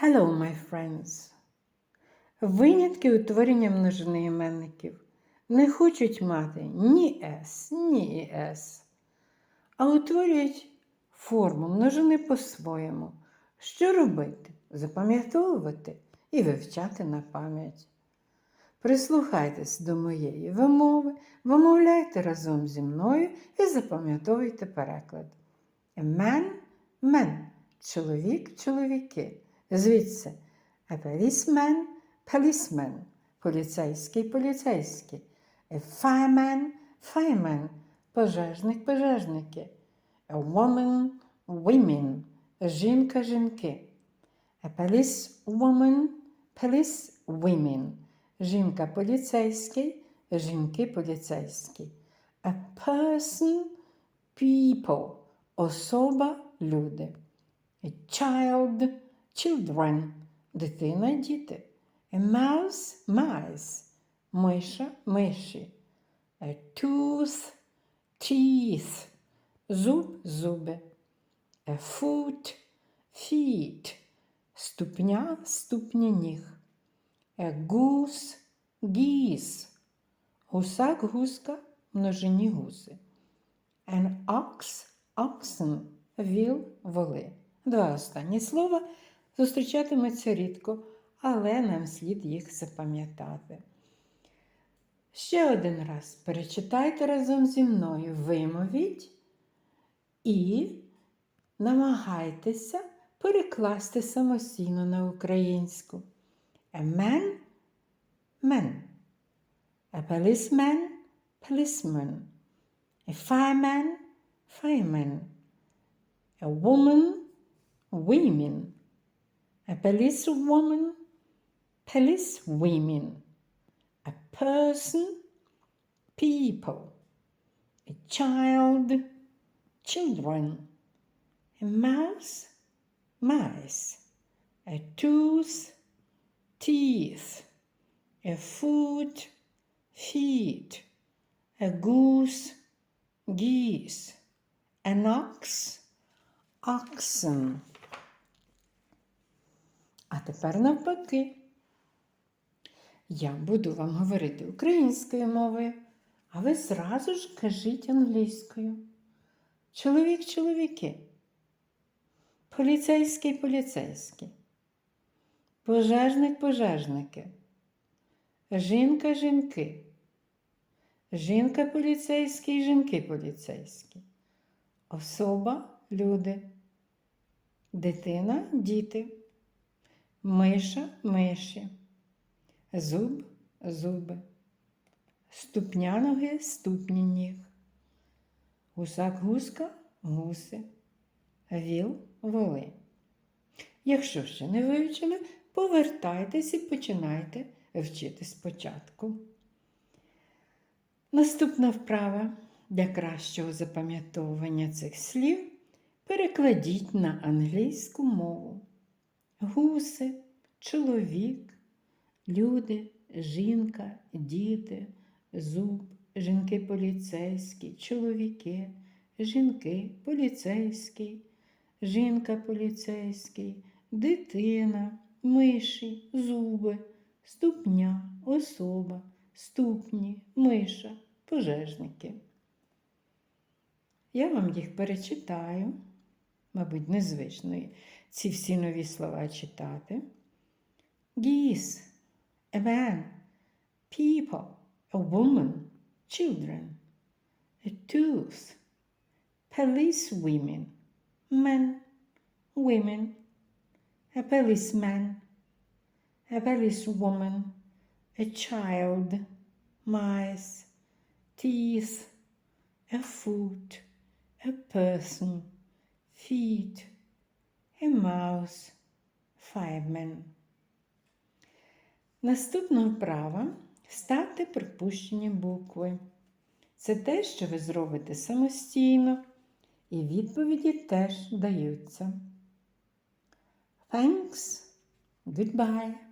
Hello, my friends. Винятки утворення множини іменників не хочуть мати ні «с», ні «с», а утворюють форму множини по-своєму. Що робити? Запам'ятовувати і вивчати на пам'ять. Прислухайтесь до моєї вимови, вимовляйте разом зі мною і запам'ятовуйте переклад. Man – men – чоловік, чоловіки. Звідси a policeman – policeman – поліцейський, поліцейський. A fireman – fireman – пожежник, пожежники. A woman – women – жінка, жінки. A policewoman – police women – жінка поліцейський, жінки поліцейські. A person – people – особа, люди. A child – children – дитина, діти. A mouse – mice – миша, миші. A tooth – teeth – зуб, зуби. A foot – feet – ступня, ступні ніг. A goose – geese – гусак, гуска, множині гуси. An ox – oxen – віл, воли. Два останні слова зустрічатимуться рідко, але нам слід їх запам'ятати. Ще один раз перечитайте разом зі мною, вимовіть і намагайтеся перекласти самостійно на українську. A man – man. A policeman – policeman. A fireman – fireman. A woman – women. A policewoman – policewomen. A person – people. A child – children. A mouse – mice. A tooth – teeth. A foot – feet. A goose – geese. An ox – oxen. А тепер навпаки. Я буду вам говорити українською мовою, а ви зразу ж кажіть англійською. Чоловік чоловіки. Поліцейський поліцейський. Пожежник пожежники. Жінка жінки. Жінка поліцейський, жінки поліцейські. Особа люди. Дитина діти. Миша миші. Зуб зуби. Ступня ноги ступні ніг. Гусак гуска гуси. Віл воли. Якщо ще не вивчили, повертайтесь і починайте вчити спочатку. Наступна вправа для кращого запам'ятовування цих слів перекладіть на англійську мову. Гуси, чоловік, люди, жінка, діти, зуб, жінки поліцейські, чоловіки, жінки поліцейський, жінка поліцейський, дитина, миші, зуби, ступня, особа, ступні, миша, пожежники. Я вам їх перечитаю, мабуть, незвично ці всі нові слова читати. Geese, a man, people, a woman, children, a tooth, police women, men, women, a policeman, a policewoman, a child, mice, teeth, a foot, a person, feet, A mouse, fireman. Наступна вправа ставте припущені букви. Це те, що ви зробите самостійно, і відповіді теж даються. Thanks, goodbye.